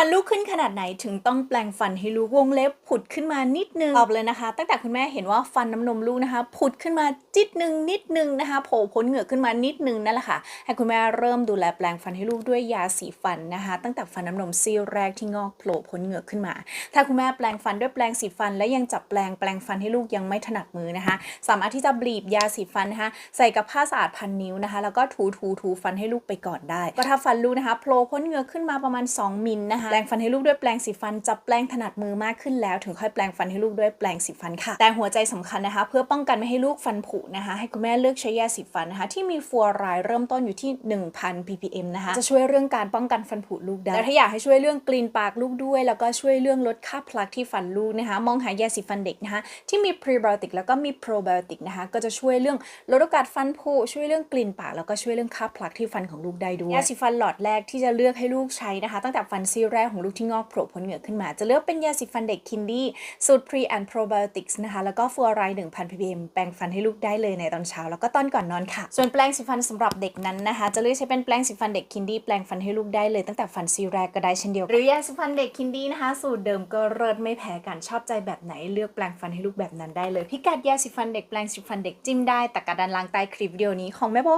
ฟันลูกขึ้นขนาดไหนถึงต้องแปลงฟันให้ลูกวงเล็บผุดขึ้นมานิดนึงตอบเลยนะคะ ตั้งแต่คุณแม่เห็นว่าฟันน้ำนมลูกนะคะ ผุดขึ้นมาจิดนึงนิดนึงนะคะโผล่พ้นเหงือกขึ้นมานิดนึงนั่นแหละค่ะ ให้คุณแม่เริ่มดูแลแปลงฟันให้ลูกด้วยยาสีฟันนะคะ ตั้งแต่ฟันน้ำนมซี่แรกที่งอกโผล่พ้นเหงือกขึ้นมา ถ้าคุณแม่แปลงฟันด้วยแปลงสีฟัน และยังจับแปลงแปลงฟันให้ลูกยังไม่ถนัดมือนะคะ สามารถที่จะบีบยาสีฟันนะคะใส่กับผ้าสะอาดพันนิ้วนะคะ แล้วก็ถูถูถูฟันให้ลูกไปก่อนได้ก็ถ้าฟันลูกนะคะโผล่พ้นเหงือกขึ้นมาประมาณ 2มิลนะคะแปลงฟันให้ลูกด้วยแปลงสีฟันจับแปลงถนัดมือมากขึ้นแล้ว ถึงค่อยแปลงฟันให้ลูกด้วยแปลงสีฟันค่ะ แต่หัวใจสำคัญนะคะ เพื่อป้องกันไม่ให้ลูกฟันผุนะคะ ให้คุณแม่เลือกใช้ยาสีฟันนะคะ ที่มีฟลูออไรเริ่มต้นอยู่ที่ 1,000 ppm นะคะจะช่วยเรื่องการป้องกันฟันผุลูกได้และถ้าอยากให้ช่วยเรื่องกลิ่นปากลูกด้วย แล้วก็ช่วยเรื่องลดค่าพลักที่ฟันลูกนะคะ มองหายาสีฟันเด็กนะคะที่มีพรีไบโอติกแล้วก็มีโปรไบโอติกนะคะก็จะช่วยเรื่องลดโอกาสฟันผุช่วยเรื่องกลิ่นปากแล้วก็ช่วยเรื่องค่าพลักที่ฟันของลูกได้ด้วยยาสีฟันหลอดแรกที่จะเลือกให้ลูกใช้นะคะ ตั้งแต่ฟันซี่แรกของลูกที่งอกโผล่พ้นเหงือกขึ้นมา จะเลือกเป็นยาสีฟันเด็กคินดี้สูตร pre and probiotics นะคะ แล้วก็ฟลูอไรด์1,000 ppm แปรงฟันให้ลูกได้เลยในตอนเช้า แล้วก็ตอนก่อนนอนค่ะ ส่วนแปรงสีฟันสำหรับเด็กนั้นนะคะ จะเลือกใช้เป็นแปรงสีฟันเด็กคินดี้แปรงฟันให้ลูกได้เลยตั้งแต่ฟันซีแรกก็ได้เช่นเดียวกันหรือยาสีฟันเด็กคินดี้นะคะสูตรเดิมก็เลิศไม่แพ้กันชอบใจแบบไหนเลือกแปรงฟันให้ลูกแบบนั้นได้เลยพิกัดยาสีฟันเด็กแปรงสีฟันเด็กจิ้มได้ตะกร้าด้านล่างใต้คลิปวิดีโอนี้ของแม่โบ